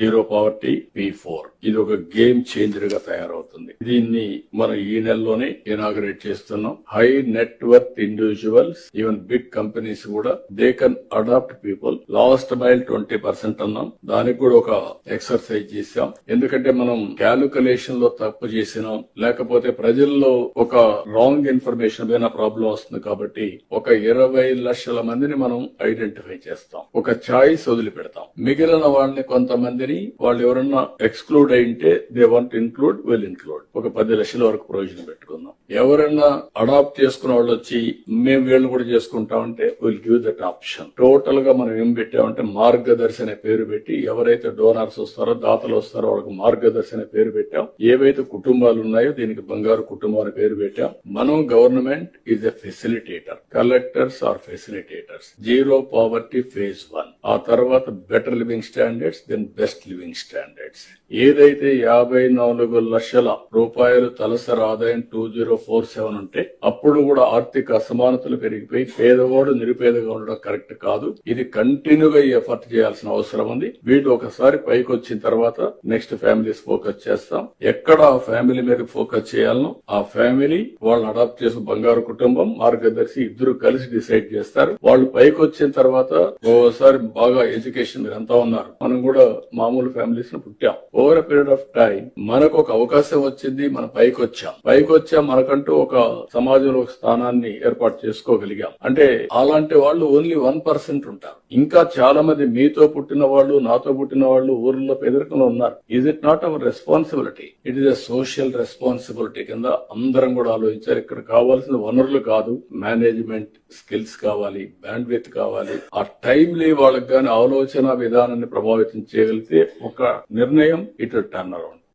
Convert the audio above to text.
Zero poverty P four. ఇది ఒక game చేంజర్గా తయారవుతుంది. దీన్ని మనం ఈ నెలలోనే ఇనాగరేట్ చేస్తున్నాం. High network individuals even big companies కూడా they can adapt people last mile twenty percent అన్నాం. దానికి కూడా ఒక ఎక్సర్సైజ్ చేశాం. ఎందుకంటే మనం క్యాలిక్యులేషన్లో తప్పు చేసినాం. లేకపోతే ప్రజల్లో ఒక రాంగ్ ఇన్ఫర్మేషన్ పైన ప్రాబ్లం వస్తుంది కాబట్టి ఒక ఇరవై లక్షల మందిని మనం ఐడెంటిఫై చేస్తాం. ఒక ఛాయిస్ వదిలిపెడతాం. మిగిలిన వాళ్ళని కొంతమంది కొంతమందిని వాళ్ళు ఎవరన్నా exclude అయింటే they want include well include ఒక పది లక్షల వరకు ప్రయోజనం పెట్టుకో. ఎవరైనా అడాప్ట్ చేసుకున్న వాళ్ళు వచ్చి మేము వీళ్ళు కూడా చేసుకుంటామంటే విల్ గివ్ దట్ ఆప్షన్ టోటల్గా మనం ఏం పెట్టామంటే మార్గదర్శి అనే పేరు పెట్టి ఎవరైతే డోనర్స్ వస్తారో దాతలు వస్తారో వాళ్ళకి మార్గదర్శి అనే పేరు పెట్టాం. ఏవైతే కుటుంబాలు ఉన్నాయో దీనికి బంగారు కుటుంబం అనే పేరు పెట్టాం. మనం government is a facilitator collectors are facilitators zero poverty phase one ఆ తర్వాత better living standards then best living standards ఏదైతే యాభై నాలుగు లక్షల రూపాయలు తలసరి ఆదాయం టూ జీరో ఫోర్ సెవెన్ ఉంటే అప్పుడు కూడా ఆర్థిక అసమానతలు పెరిగిపోయి పేదవాడు నిరుపేదగా ఉండడం కరెక్ట్ కాదు. ఇది కంటిన్యూగా ఈ ఎఫర్ట్ చేయాల్సిన అవసరం ఉంది. వీళ్ళు ఒకసారి పైకి వచ్చిన తర్వాత నెక్స్ట్ ఫ్యామిలీస్ ఫోకస్ చేస్తాం. ఎక్కడ ఆ ఫ్యామిలీ మీద ఫోకస్ చేయాలనో ఆ ఫ్యామిలీ వాళ్ళని అడాప్ట్ చేసిన బంగారు కుటుంబం మార్గదర్శి ఇద్దరు కలిసి డిసైడ్ చేస్తారు. వాళ్ళు పైకి వచ్చిన తర్వాత ఓసారి బాగా ఎడ్యుకేషన్ మీరు అంతా ఉన్నారు. మనం కూడా మామూలు ఫ్యామిలీస్ పుట్టాం. ఓవర్ పీరియడ్ ఆఫ్ టైం మనకు ఒక అవకాశం వచ్చింది మన పైకి వచ్చాం. పైకి వచ్చాం వాళ్ళకంటూ ఒక సమాజంలో ఒక స్థానాన్ని ఏర్పాటు చేసుకోగలిగాం. అంటే అలాంటి వాళ్ళు ఓన్లీ వన్ పర్సెంట్ ఉంటారు. ఇంకా చాలా మంది మీతో పుట్టిన వాళ్ళు నాతో పుట్టిన వాళ్ళు ఊర్లో పేదరికంలో ఉన్నారు. Is it not our responsibility it is a social responsibility కింద అందరం కూడా ఆలోచించారు ఇక్కడ కావాల్సిన వనరులు కాదు మేనేజ్మెంట్ స్కిల్స్ కావాలి బ్యాండ్ విత్ కావాలి. ఆ టైంలీ వాళ్ళకి గాని ఆలోచన విధానాన్ని ప్రభావితం చేయగలిగితే ఒక నిర్ణయం ఇటు టర్న్ అరౌండ్